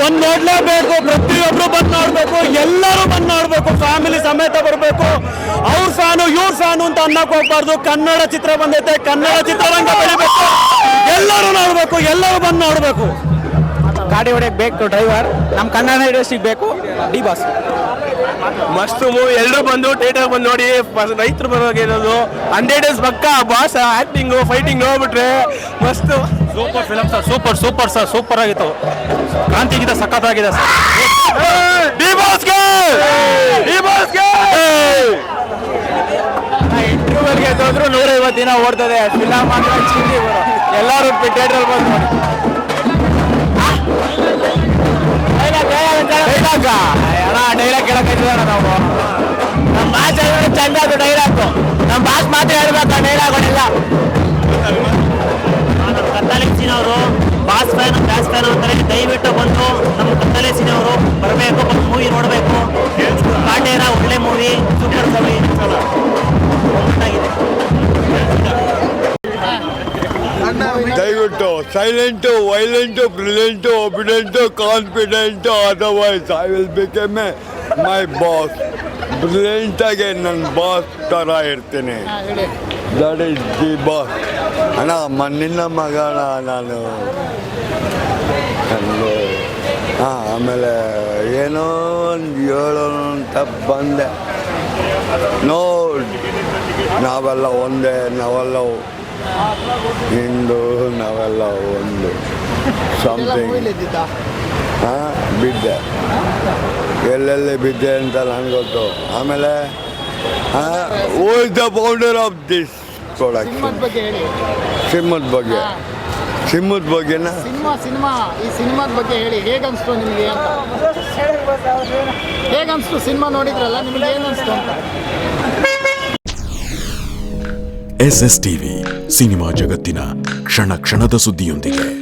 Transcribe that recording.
ಬಂದ್ ನೋಡ್ಲೇಬೇಕು ಪ್ರತಿಯೊಬ್ರು ಬಂದ್ ನೋಡ್ಬೇಕು ಎಲ್ಲರೂ ಬಂದ್ ನೋಡ್ಬೇಕು ಫ್ಯಾಮಿಲಿ ಸಮೇತ ಬರಬೇಕು. ಅವ್ರ ಫ್ಯಾನು ಇವ್ರ ಫ್ಯಾನು ಅಂತ ಅನ್ನಕ್ ಹೋಗ್ಬಾರ್ದು. ಕನ್ನಡ ಚಿತ್ರ ಬಂದೈತೆ. ಕನ್ನಡ ಚಿತ್ರರಂಗ ಬೆಳಿಬೇಕು. ಎಲ್ಲರೂ ನೋಡ್ಬೇಕು. ಎಲ್ಲರೂ ಬಂದ್ ನೋಡ್ಬೇಕು ಗಾಡಿ ಹೊಡೆಯಕ್ ಬೇಕು ಡ್ರೈವರ್. ನಮ್ಮ ಕನ್ನಡ ಇಂಡಸ್ಟ್ರಿಗೆ ಬೇಕು. D boss. ಮಸ್ತ್ ಮೂವಿ. ಎಲ್ಲರೂ ಬಂದು ಥಿಯೇಟರ್ ಬಂದು ನೋಡಿ. ರೈತರು ಬರೋದು ಇರೋದು. ಹಂಡ್ರೆಡ್ ಡೇಸ್ ಪಕ್ಕ. ಬಾಸ್ ಆಕ್ಟಿಂಗು ಫೈಟಿಂಗ್ ನೋಡ್ಬಿಟ್ರೆ ಮಸ್ತ್. Super film sir super super sir super ಆಗಿತ್ತು. ಕಾಂತಿ ಸಖತ್ತಾಗಿದೆ ಸರ್ ಇಂಟರ್ವ್ಯೂವಲ್ಗೆ ಹೋದ್ರು ನೂರೈವತ್ತು ದಿನ ಓಡ್ತದೆ ಫಿಲಮ್ ಮಾತ್ರ ಚಿಂದಿ ಎಲ್ಲರೂ ಥಿಯೇಟ್ರಲ್ಲಿ ಬಂದು ನೋಡಿ ಡೈಲಾಗ ಡೈಲಾಗ್ ಕೇಳಕ್ಕಾಯ್ತದಣ್ಣ ನಾವು? ನಮ್ಮ ಬಾಸ್ ಹೇಳಿದ್ರೆ ಚಂದ ಅದು ಡೈಲಾಗು ನಮ್ಮ ಬಾಸ್ ಮಾತ್ರ ಹೇಳ್ಬೇಕು ಡೈಲಾಗ್ಗಳೆಲ್ಲ ಫ್ಯಾನ್ ಬ್ಯಾಸ್ ಫ್ಯಾನ್ ಅಂತಾರೆ ದಯವಿಟ್ಟು ಬಂದು ನಮ್ಮ ಕತ್ತಲೆ ಸಿನಿಮಾರು ಬರಬೇಕು ಮೂವಿ ನೋಡಬೇಕು. ಕಾಟೇರ ಒಳ್ಳೆ ಮೂವಿ ಸೂಪರ್ ಮೂವಿ ದಯವಿಟ್ಟು silent violent brilliant obedient confident otherwise I will become a my boss ಬ್ರಿಲಿಯಂಟಾಗಿ ನನ್ನ ಬಾಸ್ ಥರ ಇರ್ತೀನಿ. ದಟ್ ಈಸ್ ದಿ ಬಾಸ್ ಅಣ್ಣ, ಮಣ್ಣಿನ ಮಗಳ ನಾನು. ಹಾಂ, ಆಮೇಲೆ ಏನೋ ಒಂದು ಹೇಳೋಣ ಅಂತ ಬಂದೆ. ನೋ ನಾವೆಲ್ಲ ಒಂದೇ ನಾವೆಲ್ಲ ಹಿಂದೂ ನಾವೆಲ್ಲ ಒಂದು. ಸಮಥಿಂಗ್ ಹಾಂ, ಬಿದ್ದೆ. ಎಲ್ಲೆಲ್ಲಿ ಬಿದ್ದೆ ಅಂತ ನಂಗೆ ಗೊತ್ತು. ಆಮೇಲೆ, who is the founder of this production ಬಗ್ಗೆ ಹೇಳಿ. ಸಿಂಹದ ಬಗ್ಗೆ. ಸಿಂಹದ ಬಗ್ಗೆನಾ? Cinema cinema. ಈ ಸಿನಿಮಾದ ಬಗ್ಗೆ ಹೇಳಿ. ಹೇಗೆ ಅನಿಸ್ತು ನಿಮಗೆ ಅಂತ. ಹೇಗೆ ಅನಿಸ್ತು ಸಿನಿಮಾ ನೋಡಿದ್ರಲ್ಲ ನಿಮ್ಗೆ ಏನು ಅನಿಸ್ತು ಅಂತ. ಎಸ್ ಎಸ್ ಟಿವಿ ಸಿನಿಮಾ ಜಗತ್ತಿನ ಕ್ಷಣ ಕ್ಷಣದ ಸುದ್ದಿಯೊಂದಿಗೆ.